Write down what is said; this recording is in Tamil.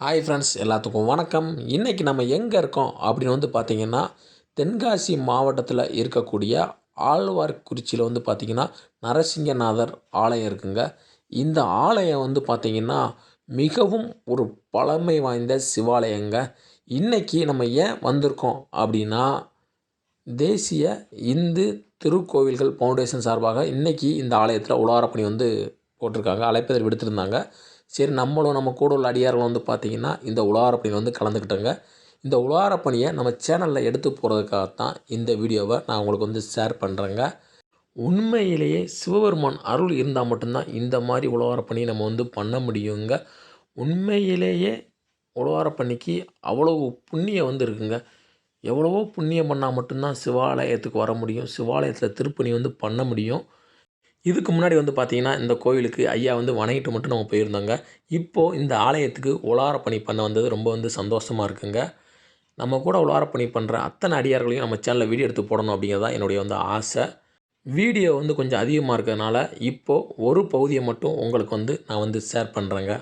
ஹாய் ஃப்ரெண்ட்ஸ் எல்லாத்துக்கும் வணக்கம். இன்றைக்கி நம்ம எங்கே இருக்கோம் அப்படின்னு வந்து பார்த்திங்கன்னா தென்காசி மாவட்டத்தில் இருக்கக்கூடிய ஆழ்வார்குறிச்சியில் வந்து பார்த்திங்கன்னா நரசிங்கநாதர் ஆலயம் இருக்குங்க. இந்த ஆலயம் வந்து பார்த்திங்கன்னா மிகவும் ஒரு பழமை வாய்ந்த சிவாலயங்க. இன்றைக்கி நம்ம ஏன் வந்திருக்கோம் அப்படின்னா தேசிய இந்து திருக்கோவில்கள் ஃபவுண்டேஷன் சார்பாக இன்றைக்கி இந்த ஆலயத்தில் உலாரப்பணி வந்து போட்டிருக்காங்க அழைப்பதற் விடுத்திருந்தாங்க. சரி நம்மளும் நம்ம கூட உள்ள அடியார்களும் வந்து பார்த்திங்கன்னா இந்த உழவாரப்பணியில் வந்து கலந்துக்கிட்டோங்க. இந்த உழவாரப்பணியை நம்ம சேனலில் எடுத்து போகிறதுக்காகத்தான் இந்த வீடியோவை நான் உங்களுக்கு வந்து ஷேர் பண்ணுறேங்க உண்மையிலேயே சிவபெருமான் அருள் இருந்தால் மட்டும்தான் இந்த மாதிரி உழவாரப்பணியை நம்ம வந்து பண்ண முடியுங்க. உண்மையிலேயே உழோர பணிக்கு அவ்வளோ புண்ணியம் வந்து இருக்குங்க. எவ்வளவோ புண்ணியம் பண்ணால் மட்டும்தான் சிவாலயத்துக்கு வர முடியும். சிவாலயத்தில் திருப்பணி வந்து பண்ண முடியும். இதுக்கு முன்னாடி வந்து பார்த்திங்கன்னா இந்த கோவிலுக்கு ஐயா வந்து வணங்கிட்டு மட்டும் நம்ம போயிருந்தோங்க. இப்போது இந்த ஆலயத்துக்கு உலார பணி பண்ண வந்தது ரொம்ப வந்து சந்தோஷமாக இருக்குங்க. நம்ம கூட உலார பணி பண்ணுற அத்தனை அடியார்களையும் நம்ம சேனலில் வீடியோ எடுத்து போடணும் அப்படிங்கிறது தான் என்னுடைய வந்து ஆசை. வீடியோ வந்து கொஞ்சம் அதிகமாக இருக்கிறதுனால இப்போது ஒரு பகுதியை மட்டும் உங்களுக்கு வந்து நான் வந்து ஷேர் பண்ணுறேங்க